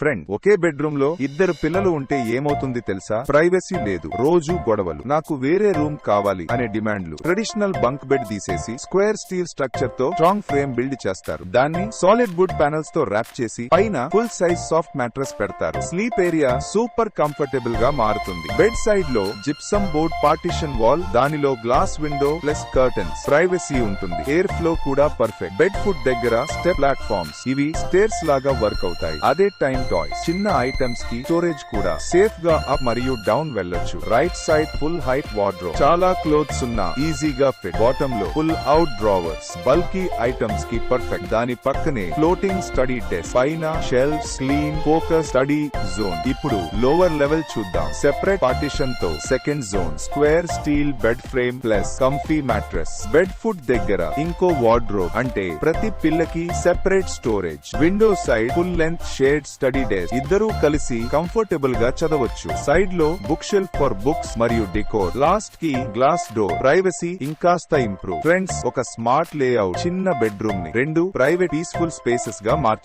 Friend ఒకే బెడ్రూమ్లో ఇద్దరు పిల్లలు ఉంటే ఏమవుతుంది తెలుసా? ప్రైవసీ లేదు రోజు గొడవలు. నాకు వేరే రూమ్ కావాలి అనే డిమాండ్లు. ట్రెడిషనల్ బంక్ బెడ్ తీసేసి స్క్వేర్ స్టీల్ స్ట్రక్చర్తో స్ట్రాంగ్ ఫ్రేమ్ బిల్డ్ చేస్తారు. దాన్ని సాలిడ్ వుడ్ ప్యానల్స్తో ర్యాప్ చేసి పైన ఫుల్ సైజ్ సాఫ్ట్ మ్యాట్రెస్ పెడతారు. స్లీప్ ఏరియా సూపర్ కంఫర్టబుల్గా మారుతుంది. బెడ్ సైడ్లో జిప్సమ్ బోర్డ్ పార్టిషన్ వాల్ దానిలో glass window plus curtains privacy ఉంటుంది. ఎయిర్ ఫ్లో కూడా పర్ఫెక్ట్ బెడ్ ఫుట్ దగ్గర స్టెప్ ప్లాట్ఫామ్స్ ఇవి స్టేర్స్ లాగా వర్క్ అవుతాయి. అదే టైం టాయ్స్. చిన్న ఐటమ్స్కి స్టోరేజ్ కూడా సేఫ్గా అప్ మరియు డౌన్ వెళ్ళొచ్చు. Right side full height wardrobe. చాలా క్లోత్స్ ఉన్న ఈజీగా ఫిట్. బాటమ్లో ఫుల్ అవుట్ డ్రావర్స్. బల్కీ ఐటమ్స్కి పర్ఫెక్ట్. దాని పక్కనే ఫ్లోటింగ్ స్టడీ డెస్క్. పైన shelf clean focus study zone. ఇప్పుడు లోవర్ లెవెల్ చూద్దాం. Separate పార్టిషన్తో second zone. Square steel bed frame plus comfy mattress. Bed foot దగ్గర ఇంకో వార్డ్రోబ్. అంటే ప్రతి పిల్లకి separate storage. Window side full length shade study desk ఇద్దరూ కలిసి కంఫర్టబుల్గా చదవచ్చు. సైడ్లో బుక్ షెల్ఫ్ ఫర్ బుక్స్ మరియు డికోర్ లాస్ట్కి గ్లాస్ డోర్ ప్రైవసీ ఇంకాస్త ఇంప్రూవ్ ఫ్రెండ్స్ ఒక స్మార్ట్ లేఅవుట్ చిన్న బెడ్రూమ్ని. రెండు ప్రైవేట్ పీస్ఫుల్ స్పేసెస్గా మార్చేస్తుంది.